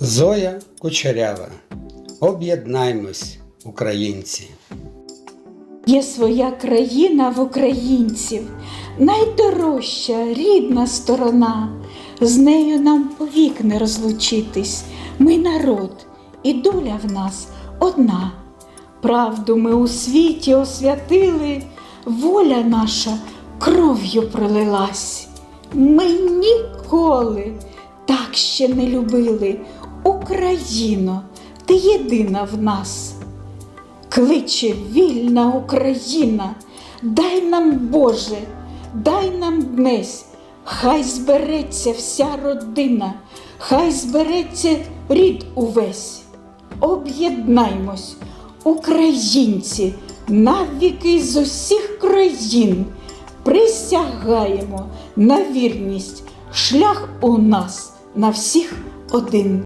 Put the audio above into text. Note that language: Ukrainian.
Зоя Кучерява. Об'єднаймось, українці. Є своя країна в українців, найдорожча рідна сторона. З нею нам повік не розлучитись. Ми народ, і доля в нас одна. Правду ми у світі освятили, воля наша кров'ю пролилась. Ми ніколи так ще не любили. Україно, ти єдина в нас. Кличе вільна Україна, дай нам Боже, дай нам днесь, хай збереться вся родина, хай збереться рід увесь. Об'єднаймось, українці, навіки з усіх країн. Присягаємо на вірність, шлях у нас на всіх один.